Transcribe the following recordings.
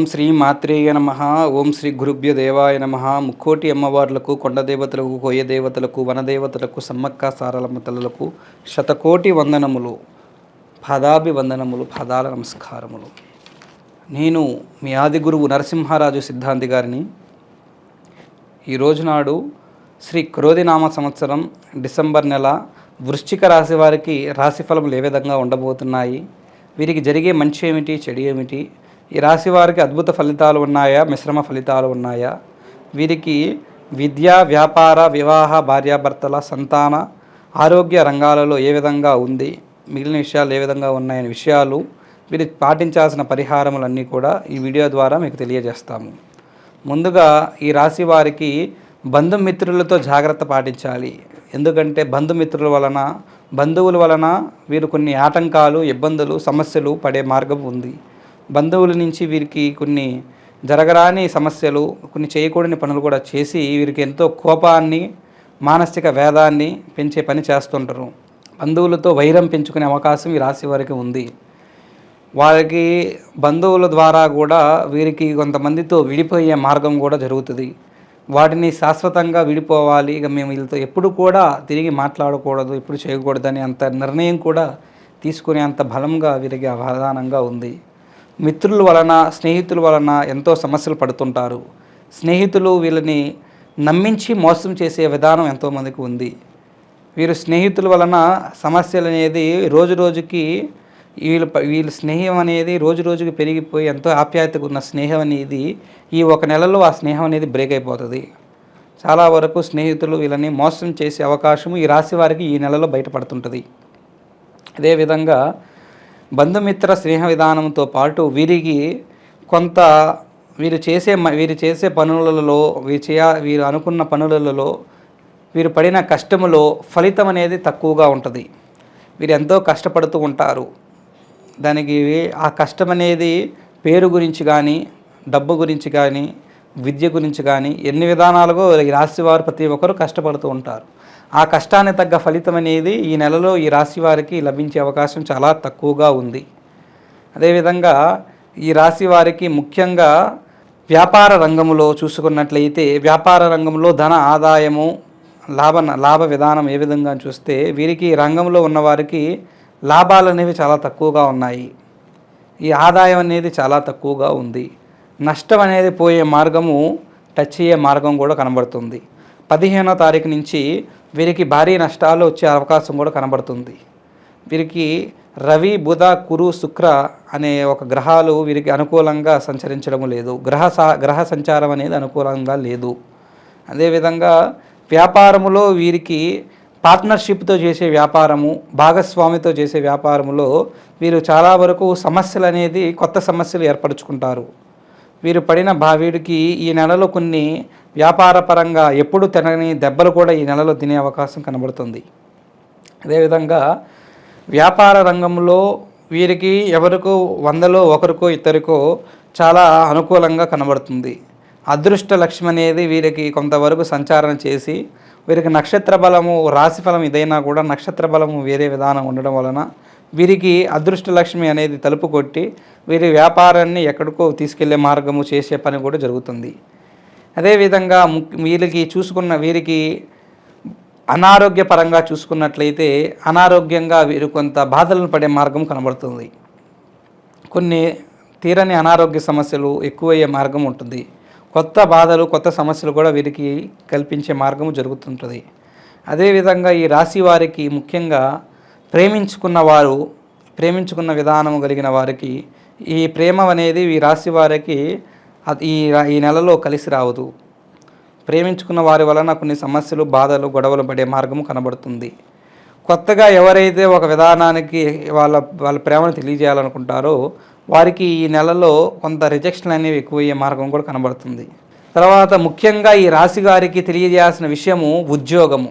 ఓం శ్రీ మాత్రేయ నమ ఓం శ్రీ గురుభ్య దేవాయ నమ. ముక్కోటి అమ్మవార్లకు కొండ దేవతలకు దేవతలకు వనదేవతలకు సమ్మక్క సారలమ్మ తల్లులకు శతకోటి వందనములు పదాభి వందనములు పదాల నమస్కారములు. నేను మీ ఆది గురువు నరసింహారాజు సిద్ధాంతి గారిని. ఈరోజు నాడు శ్రీ క్రోధినామ సంవత్సరం డిసెంబర్ నెల వృశ్చిక రాశి వారికి రాశిఫలములు ఏ విధంగా ఉండబోతున్నాయి? వీరికి జరిగే మంచి ఏమిటి చెడు ఏమిటి? ఈ రాశి వారికి అద్భుత ఫలితాలు ఉన్నాయా? మిశ్రమ ఫలితాలు ఉన్నాయా? వీరికి విద్య వ్యాపార వివాహ భార్యాభర్తల సంతాన ఆరోగ్య రంగాలలో ఏ విధంగా ఉంది? మిగిలిన విషయాలు ఏ విధంగా ఉన్నాయనే విషయాలు వీరు పాటించాల్సిన పరిహారములన్నీ కూడా ఈ వీడియో ద్వారా మీకు తెలియజేస్తాము. ముందుగా ఈ రాశి వారికి బంధుమిత్రులతో జాగ్రత్త పాటించాలి. ఎందుకంటే బంధుమిత్రుల వలన బంధువుల వలన వీరు కొన్ని ఆటంకాలు ఇబ్బందులు సమస్యలు పడే మార్గం ఉంది. బంధువుల నుంచి వీరికి కొన్ని జరగరాని సమస్యలు కొన్ని చేయకూడని పనులు కూడా చేసి వీరికి ఎంతో కోపాన్ని మానసిక వేదాన్ని పెంచే పని చేస్తుంటారు. బంధువులతో వైరం పెంచుకునే అవకాశం ఈ రాశి వారికి ఉంది. వారికి బంధువుల ద్వారా కూడా వీరికి కొంతమందితో విడిపోయే మార్గం కూడా జరుగుతుంది. వాటిని శాశ్వతంగా విడిపోవాలి. ఇక మేము వీళ్ళతో ఎప్పుడు కూడా తిరిగి మాట్లాడకూడదు ఎప్పుడు చేయకూడదని అంత నిర్ణయం కూడా తీసుకునే అంత బలంగా వీరికి అవధానంగా ఉంది. మిత్రుల వలన స్నేహితుల వలన ఎంతో సమస్యలు పడుతుంటారు. స్నేహితులు వీళ్ళని నమ్మించి మోసం చేసే విధానం ఎంతోమందికి ఉంది. వీరు స్నేహితుల వలన సమస్యలు అనేది రోజు రోజుకి వీళ్ళ వీళ్ళ స్నేహం అనేది రోజు రోజుకి పెరిగిపోయి ఎంతో ఆప్యాయతగా ఉన్న స్నేహం అనేది ఈ ఒక నెలలో ఆ స్నేహం అనేది బ్రేక్ అయిపోతుంది. చాలా వరకు స్నేహితులు వీళ్ళని మోసం చేసే అవకాశం ఈ రాశి వారికి ఈ నెలలో బయటపడుతుంటుంది. అదేవిధంగా బంధుమిత్ర స్నేహ విధానంతో పాటు వీరికి కొంత వీరు చేసే మ- వీరు చేసే పనులలో వీరు చేయ వీరు అనుకున్న పనులలో వీరు పడిన కష్టములో ఫలితం అనేది తక్కువగా ఉంటుంది. వీరు ఎంతో కష్టపడుతూ ఉంటారు. దానికి ఆ కష్టం అనేది పేరు గురించి కానీ డబ్బు గురించి కానీ విద్య గురించి కానీ ఎన్ని విధానాలుగో ఈ రాశి వారు ప్రతి ఒక్కరూ కష్టపడుతూ ఉంటారు. ఆ కష్టానికి తగ్గ ఫలితం అనేది ఈ నెలలో ఈ రాశి వారికి లభించే అవకాశం చాలా తక్కువగా ఉంది. అదేవిధంగా ఈ రాశి వారికి ముఖ్యంగా వ్యాపార రంగంలో చూసుకున్నట్లయితే వ్యాపార రంగంలో ధన ఆదాయము లాభ లాభ విధానం ఏ విధంగా చూస్తే వీరికి ఈ రంగంలో ఉన్నవారికి లాభాలు అనేవి చాలా తక్కువగా ఉన్నాయి. ఈ ఆదాయం అనేది చాలా తక్కువగా ఉంది. నష్టం అనేది పోయే మార్గము టచ్ అయ్యే మార్గం కూడా కనబడుతుంది. పదిహేనో తారీఖు నుంచి వీరికి భారీ నష్టాలు వచ్చే అవకాశం కూడా కనబడుతుంది. వీరికి రవి బుధ కురు శుక్ర అనే ఒక గ్రహాలు వీరికి అనుకూలంగా సంచరించడం లేదు. గ్రహ గ్రహ సంచారం అనేది అనుకూలంగా లేదు. అదేవిధంగా వ్యాపారములో వీరికి పార్ట్నర్షిప్తో చేసే వ్యాపారము భాగస్వామితో చేసే వ్యాపారములో వీరు చాలా వరకు సమస్యలు అనేది కొత్త సమస్యలు ఏర్పరచుకుంటారు. వీరు పడిన భావీడికి ఈ నెలలో కొన్ని వ్యాపార పరంగా ఎప్పుడు తినని దెబ్బలు కూడా ఈ నెలలో తినే అవకాశం కనబడుతుంది. అదేవిధంగా వ్యాపార రంగంలో వీరికి ఎవరికో వందలో ఒకరికో ఇద్దరికో చాలా అనుకూలంగా కనబడుతుంది. అదృష్ట లక్ష్యం అనేది వీరికి కొంతవరకు సంచారం చేసి వీరికి నక్షత్ర బలము రాశి ఫలం ఇదైనా కూడా నక్షత్ర బలము వేరే విధానం ఉండడం వలన వీరికి అదృష్ట లక్ష్మి అనేది తలుపు కొట్టి వీరి వ్యాపారాన్ని ఎక్కడికో తీసుకెళ్ళే మార్గము చేసే పని కూడా జరుగుతుంది. అదేవిధంగా ము- వీరికి చూసుకున్న వీరికి అనారోగ్యపరంగా చూసుకున్నట్లయితే అనారోగ్యంగా వీరు కొంత బాధలను పడే మార్గం కనబడుతుంది. కొన్ని తీరని అనారోగ్య సమస్యలు ఎక్కువయ్యే మార్గం ఉంటుంది. కొత్త బాధలు కొత్త సమస్యలు కూడా వీరికి కల్పించే మార్గం జరుగుతుంటుంది. అదేవిధంగా ఈ రాశి వారికి ముఖ్యంగా ప్రేమించుకున్న వారు ప్రేమించుకున్న విధానం కలిగిన వారికి ఈ ప్రేమ అనేది ఈ రాశి వారికి ఈ ఈ నెలలో కలిసి రావదు. ప్రేమించుకున్న వారి వలన కొన్ని సమస్యలు బాధలు గొడవలు పడే మార్గం కనబడుతుంది. కొత్తగా ఎవరైతే ఒక విధానానికి వాళ్ళ వాళ్ళ ప్రేమను తెలియజేయాలనుకుంటారో వారికి ఈ నెలలో కొంత రిజెక్షన్ అనేవి ఎక్కువయ్యే మార్గం కూడా కనబడుతుంది. తర్వాత ముఖ్యంగా ఈ రాశి గారికి తెలియజేయాల్సిన విషయము ఉద్యోగము.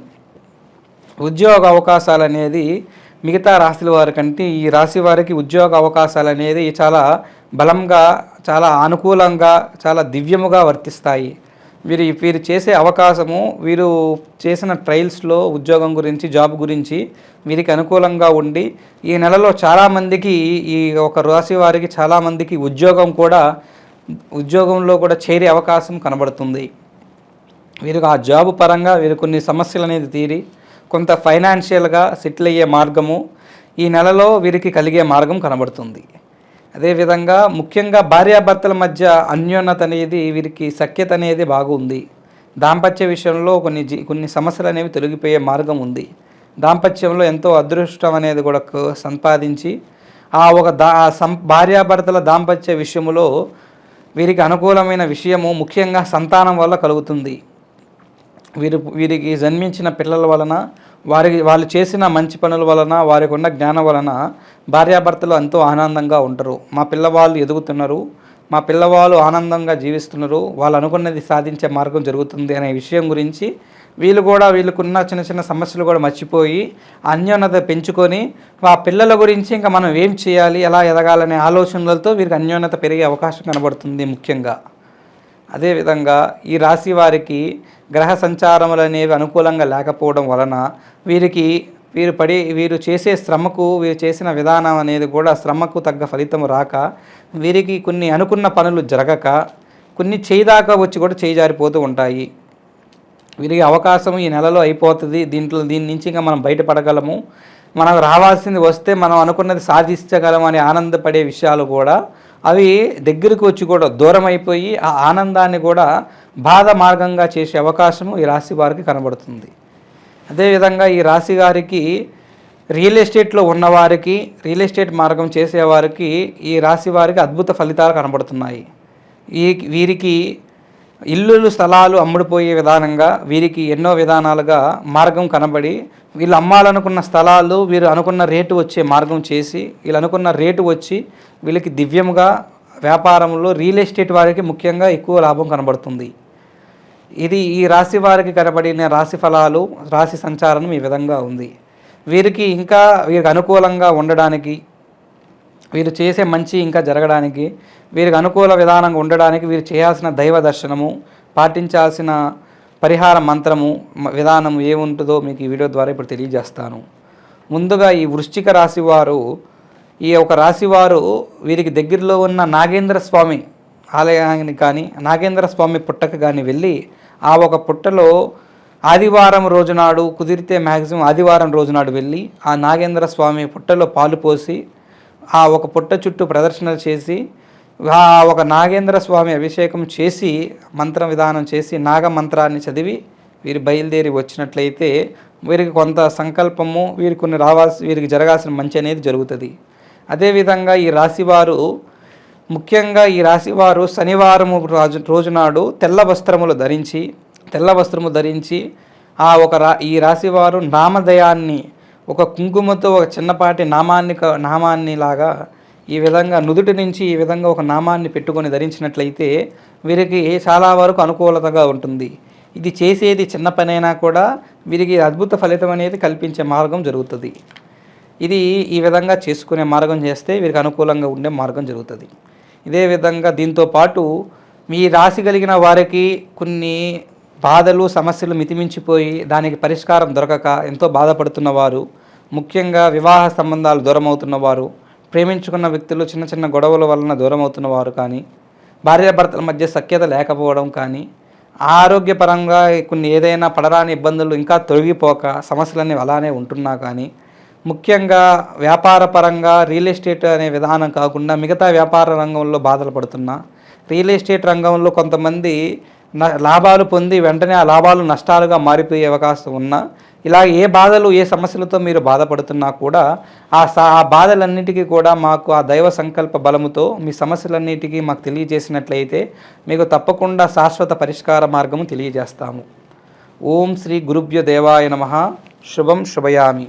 ఉద్యోగ అవకాశాలు అనేది మిగతా రాశుల వారి కంటే ఈ రాశి వారికి ఉద్యోగ అవకాశాలు అనేది చాలా బలంగా చాలా అనుకూలంగా చాలా దివ్యముగా వర్తిస్తాయి. వీరు వీరు చేసే అవకాశము వీరు చేసిన ట్రయల్స్లో ఉద్యోగం గురించి జాబ్ గురించి వీరికి అనుకూలంగా ఉండి ఈ నెలలో చాలామందికి ఈ ఒక రాశి వారికి చాలామందికి ఉద్యోగం కూడా ఉద్యోగంలో కూడా చేరే అవకాశం కనబడుతుంది. వీరికి ఆ జాబ్ పరంగా వీరు కొన్ని సమస్యలు అనేది తీరి కొంత ఫైనాన్షియల్గా సెటిల్ అయ్యే మార్గము ఈ నెలలో వీరికి కలిగే మార్గం కనబడుతుంది. అదేవిధంగా ముఖ్యంగా భార్యాభర్తల మధ్య అన్యోన్యత అనేది వీరికి సఖ్యత అనేది బాగుంది. దాంపత్య విషయంలో కొన్ని జీ కొన్ని సమస్యలు అనేవి తొలగిపోయే మార్గం ఉంది. దాంపత్యంలో ఎంతో అదృష్టం అనేది కూడా సంపాదించి ఆ ఒక దా సం భార్యాభర్తల దాంపత్య విషయంలో వీరికి అనుకూలమైన విషయము ముఖ్యంగా సంతానం వల్ల కలుగుతుంది. వీరు వీరికి జన్మించిన పిల్లల వలన వారికి వాళ్ళు చేసిన మంచి పనుల వలన వారికి ఉన్న జ్ఞానం వలన భార్యాభర్తలు ఎంతో ఆనందంగా ఉంటారు. మా పిల్లవాళ్ళు ఎదుగుతున్నారు. మా పిల్లవాళ్ళు ఆనందంగా జీవిస్తున్నారు. వాళ్ళు అనుకున్నది సాధించే మార్గం జరుగుతుంది అనే విషయం గురించి వీళ్ళు కూడా వీళ్ళకున్న చిన్న చిన్న సమస్యలు కూడా మర్చిపోయి అన్యోన్యత పెంచుకొని ఆ పిల్లల గురించి ఇంకా మనం ఏం చేయాలి ఎలా ఎదగాలనే ఆలోచనలతో వీరికి అన్యోన్యత పెరిగే అవకాశం కనబడుతుంది ముఖ్యంగా. అదేవిధంగా ఈ రాశి వారికి గ్రహ సంచారములు అనేవి అనుకూలంగా లేకపోవడం వలన వీరికి వీరు పడి వీరు చేసే శ్రమకు వీరు చేసిన విధానం అనేది కూడా శ్రమకు తగ్గ ఫలితం రాక వీరికి కొన్ని అనుకున్న పనులు జరగక కొన్ని చేయిదాకా వచ్చి కూడా చేయిజారిపోతూ ఉంటాయి. వీరికి అవకాశం ఈ నెలలో అయిపోతుంది. దీంట్లో దీని నుంచి ఇంకా మనం బయటపడగలము. మనకు రావాల్సింది వస్తే మనం అనుకున్నది సాధించగలం అని ఆనందపడే విషయాలు కూడా అవి దగ్గరకు వచ్చి కూడా దూరం అయిపోయి ఆ ఆనందాన్ని కూడా బాధ మార్గంగా చేసే అవకాశము ఈ రాశి వారికి కనబడుతుంది. అదేవిధంగా ఈ రాశి గారికి రియల్ ఎస్టేట్లో ఉన్నవారికి రియల్ ఎస్టేట్ మార్గం చేసేవారికి ఈ రాశి వారికి అద్భుత ఫలితాలు కనబడుతున్నాయి. ఈ వీరికి ఇల్లులు స్థలాలు అమ్ముడుపోయే విధానంగా వీరికి ఎన్నో విధానాలుగా మార్గం కనబడి వీళ్ళు అమ్మాలనుకున్న స్థలాలు వీరు అనుకున్న రేటు వచ్చే మార్గం చేసి వీళ్ళు అనుకున్న రేటు వచ్చి వీళ్ళకి దివ్యంగా వ్యాపారంలో రియల్ ఎస్టేట్ వారికి ముఖ్యంగా ఎక్కువ లాభం కనబడుతుంది. ఇది ఈ రాశి వారికి కనబడిన రాశి ఫలాలు రాశి సంచారం ఈ విధంగా ఉంది. వీరికి ఇంకా వీరికి అనుకూలంగా ఉండడానికి వీరు చేసే మంచి ఇంకా జరగడానికి వీరికి అనుకూల విధానంగా ఉండడానికి వీరు చేయాల్సిన దైవ దర్శనము పాటించాల్సిన పరిహార మంత్రము విధానం ఏముంటుందో మీకు ఈ వీడియో ద్వారా ఇప్పుడు తెలియజేస్తాను. ముందుగా ఈ వృశ్చిక రాశి వారు ఈ ఒక రాశివారు వీరికి దగ్గరలో ఉన్న నాగేంద్ర స్వామి ఆలయానికి కానీ నాగేంద్ర స్వామి పుట్టకు కానీ వెళ్ళి ఆ ఒక పుట్టలో ఆదివారం రోజునాడు కుదిరితే మ్యాక్సిమం ఆదివారం రోజునాడు వెళ్ళి ఆ నాగేంద్ర స్వామి పుట్టలో పాలు పోసి ఆ ఒక పుట్ట చుట్టూ ప్రదర్శనలు చేసి ఆ ఒక నాగేంద్ర స్వామి అభిషేకం చేసి మంత్ర విధానం చేసి నాగ మంత్రాన్ని చదివి వీరు బయలుదేరి వచ్చినట్లయితే వీరికి కొంత సంకల్పము వీరికి కొన్ని రావాల్సి వీరికి జరగాల్సిన మంచి అనేది జరుగుతుంది. అదేవిధంగా ఈ రాశివారు ముఖ్యంగా ఈ రాశివారు శనివారం రోజు రోజునాడు తెల్ల వస్త్రములు ధరించి తెల్ల వస్త్రము ధరించి ఆ ఒక రా ఈ రాశివారు నామధయాన్ని ఒక కుంకుమతో ఒక చిన్నపాటి నామాన్ని నామాన్ని లాగా ఈ విధంగా నుదుటి నుంచి ఈ విధంగా ఒక నామాన్ని పెట్టుకొని ధరించినట్లయితే వీరికి చాలా వరకు అనుకూలతగా ఉంటుంది. ఇది చేసేది చిన్న పనైనా కూడా వీరికి అద్భుత ఫలితం అనేది కల్పించే మార్గం జరుగుతుంది. ఇది ఈ విధంగా చేసుకునే మార్గం చేస్తే వీరికి అనుకూలంగా ఉండే మార్గం జరుగుతుంది. ఇదే విధంగా దీంతో పాటు మీ రాశి కలిగిన వారికి కొన్ని బాధలు సమస్యలు మితిమించిపోయి దానికి పరిష్కారం దొరకక ఎంతో బాధపడుతున్న వారు ముఖ్యంగా వివాహ సంబంధాలు దూరం అవుతున్నవారు ప్రేమించుకున్న వ్యక్తులు చిన్న చిన్న గొడవల వలన దూరం అవుతున్నవారు కానీ భార్యాభర్తల మధ్య సఖ్యత లేకపోవడం కానీ ఆరోగ్యపరంగా కొన్ని ఏదైనా పడరాని ఇబ్బందులు ఇంకా తొలగిపోక సమస్యలన్నీ అలానే ఉంటున్నా కానీ ముఖ్యంగా వ్యాపార పరంగా రియల్ ఎస్టేట్ అనే విధానం కాకుండా మిగతా వ్యాపార రంగంలో బాధలు పడుతున్నా. రియల్ ఎస్టేట్ రంగంలో కొంతమంది న- లాభాలు పొంది వెంటనే ఆ లాభాలు నష్టాలుగా మారిపోయే అవకాశం ఉన్నా ఇలా ఏ బాధలు ఏ సమస్యలతో మీరు బాధపడుతున్నా కూడా ఆ సా ఆ బాధలన్నిటికీ కూడా మాకు ఆ దైవ సంకల్ప బలముతో మీ సమస్యలన్నిటికీ మాకు తెలియజేసినట్లయితే మీకు తప్పకుండా శాశ్వత పరిష్కార మార్గము తెలియజేస్తాము. ఓం శ్రీ గురుభ్య దేవాయ నమ. శుభం శుభయామి.